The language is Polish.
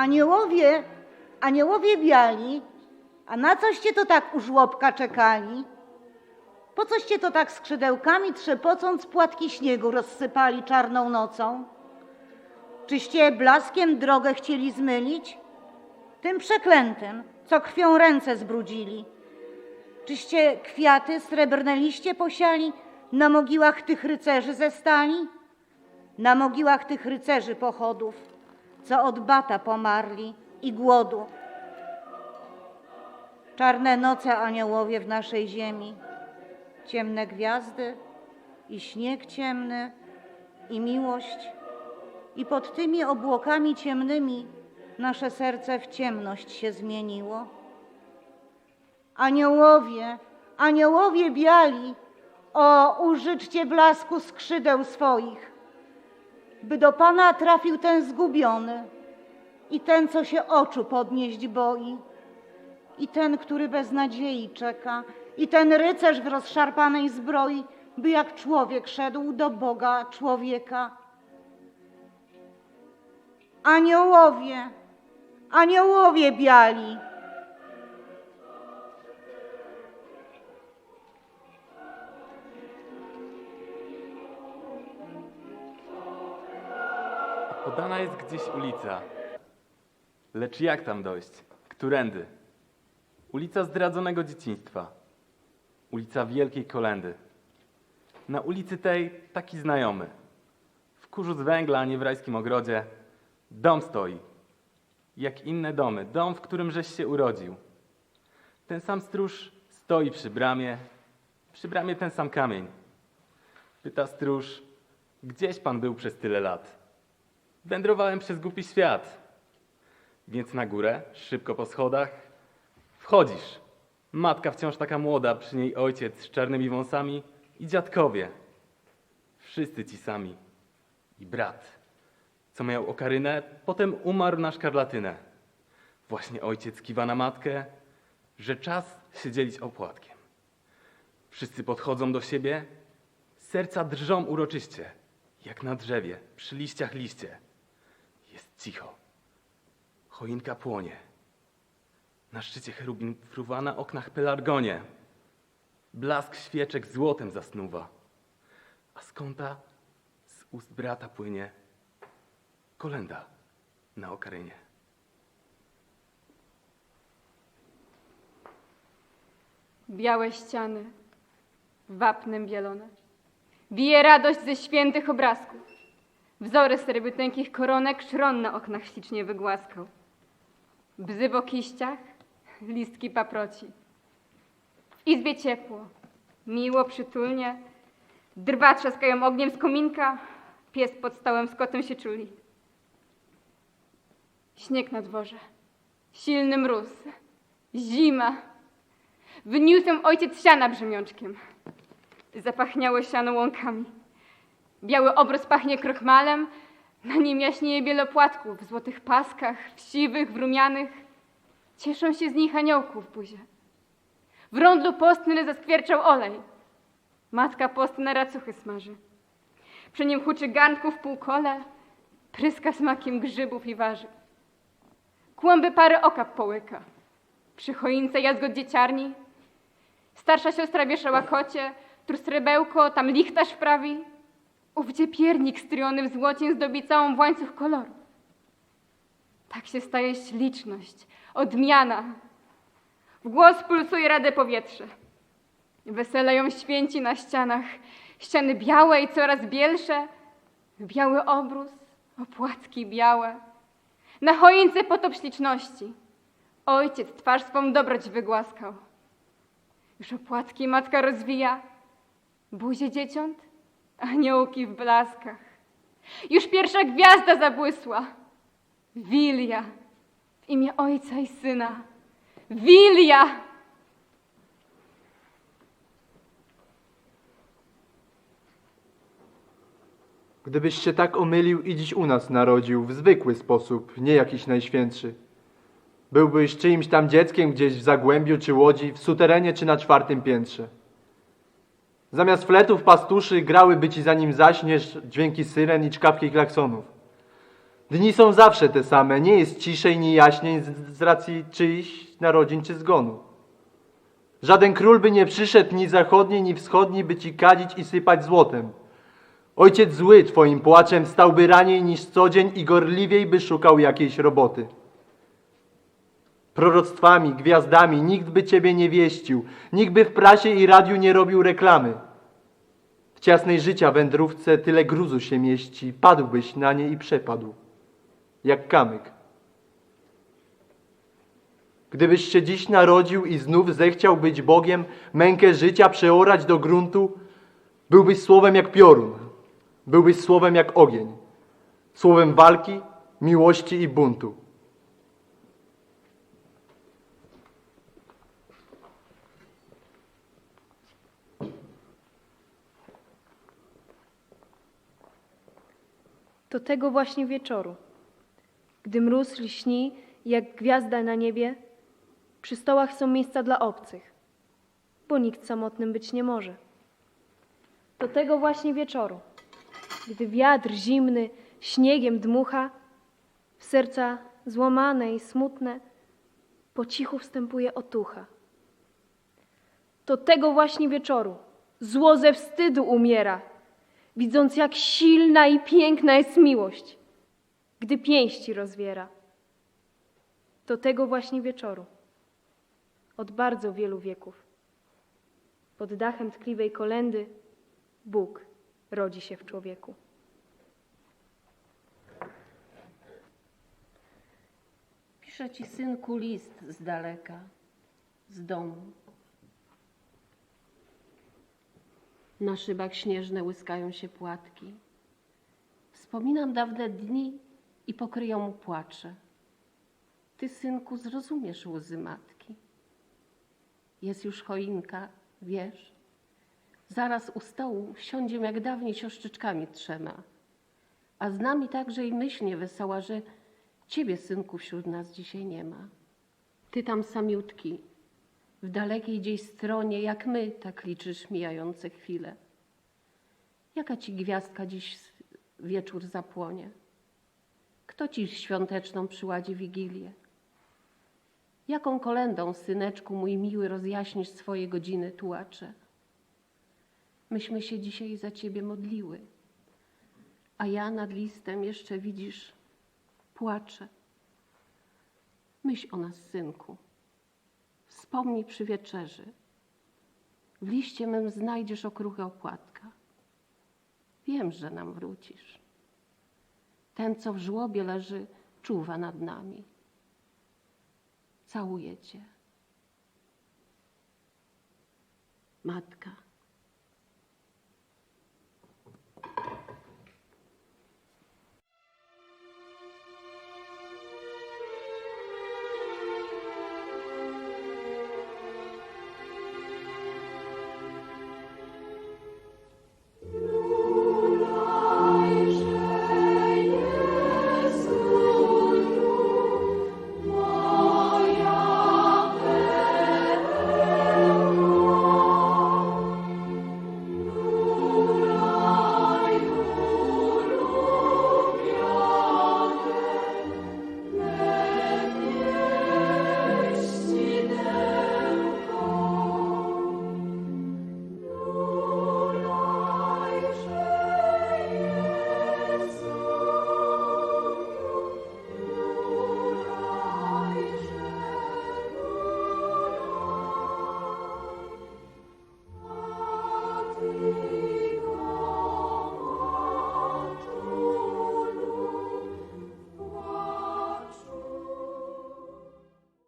Aniołowie, aniołowie biali, a na coście to tak u żłobka czekali? Po coście to tak skrzydełkami trzepocąc płatki śniegu rozsypali czarną nocą? Czyście blaskiem drogę chcieli zmylić? Tym przeklętym, co krwią ręce zbrudzili. Czyście kwiaty srebrne liście posiali na mogiłach tych rycerzy ze stali? Na mogiłach tych rycerzy pochodów, co od bata pomarli i głodu. Czarne noce aniołowie w naszej ziemi, ciemne gwiazdy i śnieg ciemny i miłość. I pod tymi obłokami ciemnymi nasze serce w ciemność się zmieniło. Aniołowie, aniołowie biali, o użyczcie blasku skrzydeł swoich, by do Pana trafił ten zgubiony i ten, co się oczu podnieść boi, i ten, który bez nadziei czeka, i ten rycerz w rozszarpanej zbroi, by jak człowiek szedł do Boga człowieka. Aniołowie, aniołowie biali. Podana jest gdzieś ulica. Lecz jak tam dojść? Którędy? Ulica zdradzonego dzieciństwa. Ulica Wielkiej Kolendy. Na ulicy tej taki znajomy. W kurzu z węgla, a nie w rajskim ogrodzie. Dom stoi. Jak inne domy. Dom, w którym żeś się urodził. Ten sam stróż stoi przy bramie. Przy bramie ten sam kamień. Pyta stróż, gdzieś pan był przez tyle lat? Wędrowałem przez głupi świat. Więc na górę, szybko po schodach, wchodzisz. Matka wciąż taka młoda, przy niej ojciec z czarnymi wąsami i dziadkowie. Wszyscy ci sami. I brat, co miał okarynę, potem umarł na szkarlatynę. Właśnie ojciec kiwa na matkę, że czas się dzielić opłatkiem. Wszyscy podchodzą do siebie, serca drżą uroczyście, jak na drzewie, przy liściach liście. Cicho. Choinka płonie. Na szczycie cherubin fruwa, na oknach pelargonie. Blask świeczek złotem zasnuwa. A z z ust brata płynie kolenda na okarynie. Białe ściany, wapnem bielone. Bije radość ze świętych obrazków. Wzory srebrzyteńkich koronek szron na oknach ślicznie wygłaskał. Bzy w kiściach, listki paproci. W izbie ciepło, miło, przytulnie. Drwa trzaskają ogniem z kominka, pies pod stołem z kotem się czuli. Śnieg na dworze, silny mróz, zima. Wyniósł ojciec siana brzemiączkiem. Zapachniało siano łąkami. Biały obraz pachnie krochmalem, na nim jaśnieje bielopłatków w złotych paskach, w siwych, w rumianych. Cieszą się z nich aniołków w buzie. W rondlu postny zaskwierczał olej. Matka postne racuchy smaży. Przy nim huczy garnków półkole, pryska smakiem grzybów i warzyw. Kłęby pary oka połyka. Przy choince jazgot dzieciarni. Starsza siostra wieszała kocie, tu srebełko, tam lichtarz wprawi. Ówdzie piernik stryjony w złocie zdobi całą w łańcuch koloru. Tak się staje śliczność, odmiana. W głos pulsuje rade powietrze. Weseleją święci na ścianach, ściany białe i coraz bielsze. Biały obrus, opłatki białe. Na choince potop śliczności. Ojciec twarz swą dobroć wygłaskał. Już opłatki matka rozwija, buzie dzieciąt, aniołki w blaskach. Już pierwsza gwiazda zabłysła. Wilia w imię ojca i syna. Wilia! Gdybyś się tak omylił i dziś u nas narodził, w zwykły sposób, nie jakiś najświętszy. Byłbyś czyimś tam dzieckiem gdzieś w Zagłębiu czy Łodzi, w suterenie czy na czwartym piętrze. Zamiast fletów pastuszy grałyby ci zanim zaśniesz dźwięki syren i czkawki klaksonów. Dni są zawsze te same, nie jest ciszej ni jaśniej z, z racji czyichś narodzin czy zgonu. Żaden król by nie przyszedł ni zachodni, ni wschodni, by ci kadzić i sypać złotem. Ojciec zły twoim płaczem stałby raniej niż co dzień i gorliwiej by szukał jakiejś roboty. Proroctwami, gwiazdami nikt by ciebie nie wieścił, nikt by w prasie i radiu nie robił reklamy. W ciasnej życia wędrówce tyle gruzu się mieści, padłbyś na nie i przepadł, jak kamyk. Gdybyś się dziś narodził i znów zechciał być Bogiem, mękę życia przeorać do gruntu, byłbyś słowem jak piorun, byłbyś słowem jak ogień, słowem walki, miłości i buntu. Do tego właśnie wieczoru, gdy mróz lśni jak gwiazda na niebie, przy stołach są miejsca dla obcych, bo nikt samotnym być nie może. Do tego właśnie wieczoru, gdy wiatr zimny śniegiem dmucha, w serca złamane i smutne po cichu wstępuje otucha. Do tego właśnie wieczoru zło ze wstydu umiera, widząc jak silna i piękna jest miłość, gdy pięści rozwiera. Do tego właśnie wieczoru, od bardzo wielu wieków, pod dachem tkliwej kolendy, Bóg rodzi się w człowieku. Piszę ci, synku, list z daleka, z domu. Na szybach śnieżne łyskają się płatki. Wspominam dawne dni i pokryją mu płacze. Ty, synku, zrozumiesz łzy matki. Jest już choinka, wiesz. Zaraz u stołu siądziem jak dawniej siostrzyczkami trzema. A z nami także i myśl niewesoła, że ciebie, synku, wśród nas dzisiaj nie ma. Ty tam samiutki, w dalekiej gdzieś stronie, jak my, tak liczysz mijające chwile. Jaka ci gwiazdka dziś wieczór zapłonie? Kto ci świąteczną przyładzi wigilię? Jaką kolendą, syneczku mój miły, rozjaśnisz swoje godziny tułacze? Myśmy się dzisiaj za ciebie modliły, a ja nad listem jeszcze widzisz, płaczę. Myśl o nas, synku. Wspomnij przy wieczerzy. W liście mym znajdziesz okruchę opłatka. Wiem, że nam wrócisz. Ten, co w żłobie leży, czuwa nad nami. Całuję cię. Matka.